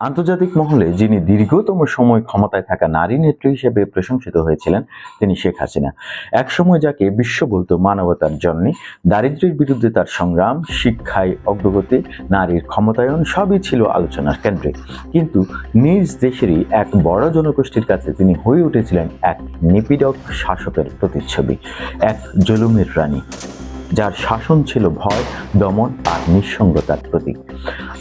আন্তর্জাতিক মহলে যিনি দীর্ঘতম সময় ক্ষমতায় থাকা নারী নেত্রী হিসেবে প্রশংসিত হয়েছিলেন, তিনি শেখ হাসিনা। একসময় যাকে বিশ্ব বলতো মানবতার জন্য দারিদ্র্যের বিরুদ্ধে তার সংগ্রাম, শিক্ষায় অগ্রগতি, নারীর ক্ষমতায়ন, সবই ছিল আলোচনার কেন্দ্রে। কিন্তু নিজ দেশেরই এক বড় জনগোষ্ঠীর কাছে তিনি হয়ে উঠেছিলেন এক নিপীড়ক শাসকের প্রতিচ্ছবি, এক জুলুমের রানী। যার শাসন ছিল ভয়, দমন আর নিঃসঙ্গতার প্রতীক।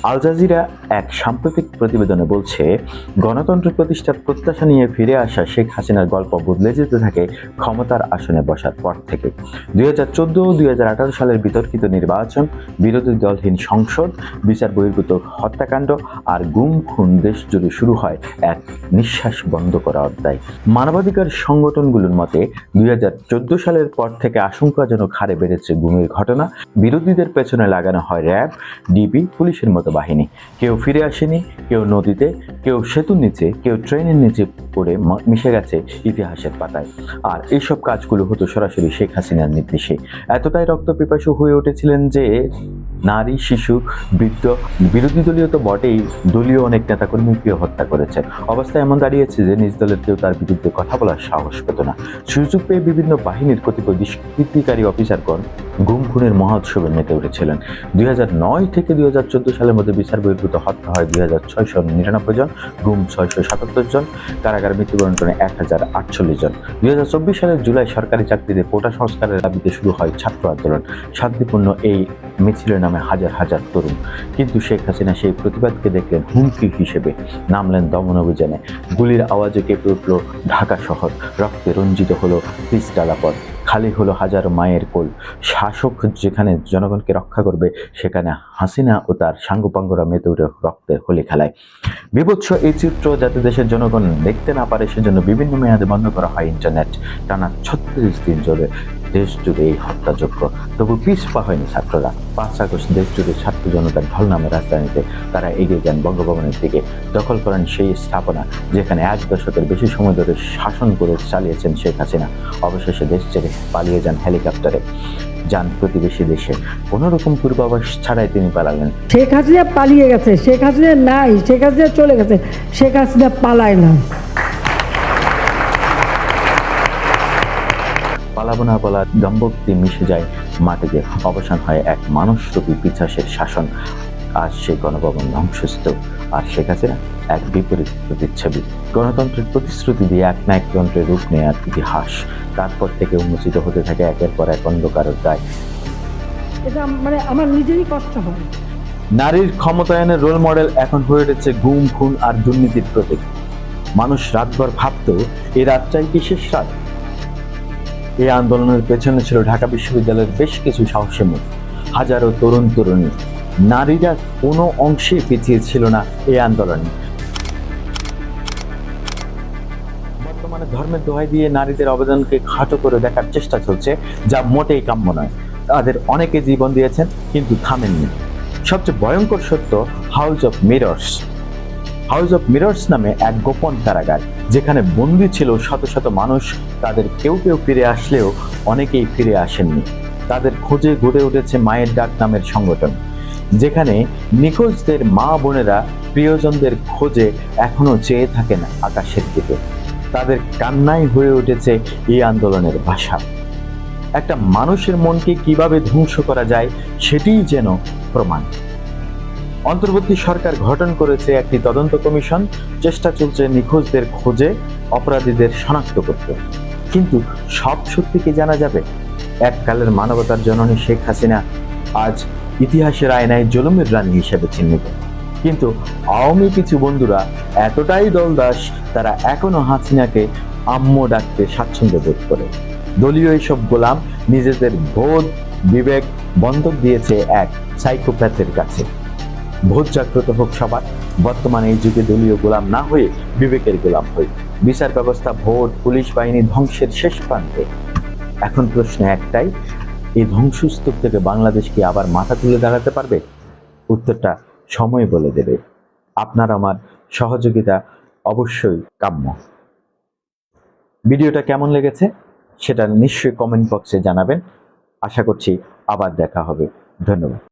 আল জাজিরা এক সাম্প্রতিক প্রতিবেদনে বলছে, গণতন্ত্র প্রতিষ্ঠার প্রত্যাশা নিয়ে ফিরে আসা শেখ হাসিনার গল্প বদলে যেতে থাকে ক্ষমতার আসনে বসার পর থেকে। দুই হাজার চোদ্দ দুই হাজার আঠারো সালের বিতর্কিত নির্বাচন, বিরোধী দলহীন সংসদ, বিচার বহির্ভূত হত্যাকাণ্ড আর গুম খুন দেশ জুড়ে শুরু হয়, এক নিঃশ্বাস বন্ধ করা অধ্যায়। মানবাধিকার সংগঠনগুলোর মতে, দুই হাজার চোদ্দ সালের পর থেকে আশঙ্কাজনক হারে বেড়েছে গুমের ঘটনা, বিরোধীদের পেছনে লাগানো হয় র্যাব, ডিপি, পুলিশের মতো বাহিনী। কেউ ফিরে আসেনি, কেউ নদীতে, কেউ সেতুর নিচে, কেউ ট্রেনের নিচে পড়ে মিশে গেছে ইতিহাসের পাতায়। আর এইসব কাজগুলো হতো সরাসরি শেখ হাসিনার নির্দেশে। এতটাই রক্তপিপাসু হয়ে উঠেছিলেন যে নারী, শিশু, বৃদ্ধ, বিরোধী দলীয় তো বটেই, দলীয় অনেক নেতাকর্মীকে হত্যা করেছে। অবস্থা এমন দাঁড়িয়েছে যে নিজ দলের কেউ তার বিরুদ্ধে কথা বলার সাহস পেত না। সুযোগ পেয়ে বিভিন্ন বাহিনীর কতিপয় দুষ্কৃতিকারী অফিসারগণ গুম খুনের মহোৎসবে মেতে উঠেছিলেন। দুই থেকে দুই হাজার চোদ্দ সালের মধ্যে বিচার বহির্ভূত হত্যা হয় দুই হাজার ছয়শো নিরানব্বই জন, গুম ছয়শো সাতাত্তর জন, কারাগার মৃত্যুবরণ করেন এক হাজার আটচল্লিশ জন। দুই হাজার চব্বিশ সালের জুলাই সরকারি চাকরিতে কোটা সংস্কারের দাবিতে শুরু হয় ছাত্র আন্দোলন। শান্তিপূর্ণ এই মিছিলের নামে হাজার হাজার তরুণ। কিন্তু শেখ হাসিনা সেই প্রতিবাদকে দেখলেন হুমকি হিসেবে। নামলেন দমন অভিযানে। গুলির আওয়াজে কেঁপে উঠল ঢাকা শহর। রক্তে রঞ্জিত হলো তিস্তালাপথ খালি হলো হাজার মায়ের কোল। শাসক যেখানে জনগণকে রক্ষা করবে, সেখানে হাসিনা ও তার সাঙ্গপাঙ্গরা মেতে উঠে রক্তের হোলি খেলায়। বিভৎস এই চিত্র যাতে দেশের জনগণ দেখতে না পারে, সেজন্য বিভিন্ন মেয়াদে বন্ধ করা হয় ইন্টারনেট। টানা ছত্রিশ দিন জুড়ে দেশ জুড়ে এই হত্যাযজ্ঞ। তবু পিছপা হয়নি ছাত্ররা। পাঁচ আগস্ট দেশ জুড়ে ছাত্র জনতার ঢল নামে রাজধানীতে তারা এগিয়ে যান বঙ্গভবনের দিকে। দখল করেন সেই স্থাপনা যেখানে এক দশকের বেশি সময় ধরে শাসন করে চালিয়েছেন শেখ হাসিনা। অবশেষে দেশ ছেড়ে পালিয়ে যান হেলিকপ্টারে। যান প্রতিবেশী দেশে। কোনো রকম পূর্বাভাস ছাড়াই তিনি পালালেন। শেখ হাসিনা পালিয়ে গেছে শেখ হাসিনা নাই শেখ হাসিনা চলে গেছে শেখ হাসিনা পালায় না। পালাবো না পালা দম্ভক্তি মিশে যায় মাটিতে। অবসান হয় এক মানুষরূপী পিছাসের শাসন। আজ সেই গণভবন ধ্বংসস্তূপ আর শেখ হাসিনা এক বিপরীত প্রতিচ্ছবি। গণতন্ত্রের প্রতিশ্রুতি দিয়ে এক না এক রূপ নেয়ার ইতিহাস। তারপর থেকে উন্মোচিত হতে থাকে একের পর এক অন্ধকারের দায়। এটা মানে আমার নিজেরই কষ্ট হয় নারীর ক্ষমতায়নের রোল মডেল এখন হয়ে উঠেছে গুম খুন আর দুর্নীতির প্রতীক। মানুষ রাতভর ভাবত এই রাতটাই কি শেষ রাত এই আন্দোলনের পেছনে ছিল ঢাকা বিশ্ববিদ্যালয়ের বেশ কিছু সাহসী মুখ। হাজারো তরুণ তরুণী নারীরা কোনো অংশে পিছিয়ে ছিল না এই আন্দোলনে। বর্তমানে ধর্মের দোহাই দিয়ে নারীদের অবদানকে খাটো করে দেখার চেষ্টা চলছে, যা মোটেই কাম্য নয়। তাদের অনেকে জীবন দিয়েছেন, কিন্তু থামেননি। সবচেয়ে ভয়ঙ্কর সত্য house of mirrors house of mirrors নামে এক গোপন কারাগার, যেখানে বন্দি ছিল শত শত মানুষ, তাদের কেউ কেউ ফিরে আসলেও অনেকেই ফিরে আসেননি। তাদের খোঁজে গড়ে উঠেছে মায়ের ডাক নামের সংগঠন, যেখানে নিখোঁজদের মা বোনেরা প্রিয়জনদের খোঁজে এখনও চেয়ে থাকেন আকাশের দিকে। তাদের কান্নাই হয়ে উঠেছে এই আন্দোলনের ভাষা। একটা মানুষের মনকে কীভাবে ধ্বংস করা যায় সেটিই যেন প্রমাণ। অন্তর্বর্তী সরকার গঠন করেছে একটি তদন্ত কমিশন, চেষ্টা চলছে নিখোঁজদের খোঁজে অপরাধীদের শনাক্ত করতে। কিন্তু সব সত্যি কি জানা যাবে? এককালের মানবতার জননী শেখ হাসিনা আজ ইতিহাসের আয়নায় জলমের রানী হিসেবে চিহ্নিত। কিন্তু আওয়ামী কিছু বন্ধুরা এতটাই দলদাস, তারা এখনও হাসিনাকে আম্ম ডাকতে স্বাচ্ছন্দ্য বোধ করে। দলীয় এইসব গোলাম নিজেদের বোধ, বিবেক বন্ধক দিয়েছে এক সাইকোপ্যাথের কাছে। ভোট জাগ্রত হোক সবার, বর্তমানে এই যুগে দলীয় গোলাম না হয়ে বিবেকের গোলাম হই। বিচার ব্যবস্থা, ভোট, পুলিশ বাহিনী ধ্বংসের শেষ প্রান্তে। এখন প্রশ্ন একটাই, এই ধ্বংসস্তূপ থেকে বাংলাদেশ কি আবার মাথা তুলে দাঁড়াতে পারবে? উত্তরটা সময় বলে দেবে। আপনার আমার সহযোগিতা অবশ্যই কাম্য। ভিডিওটা কেমন লেগেছে সেটা নিশ্চয়ই কমেন্ট বক্সে জানাবেন। আশা করছি আবার দেখা হবে। ধন্যবাদ।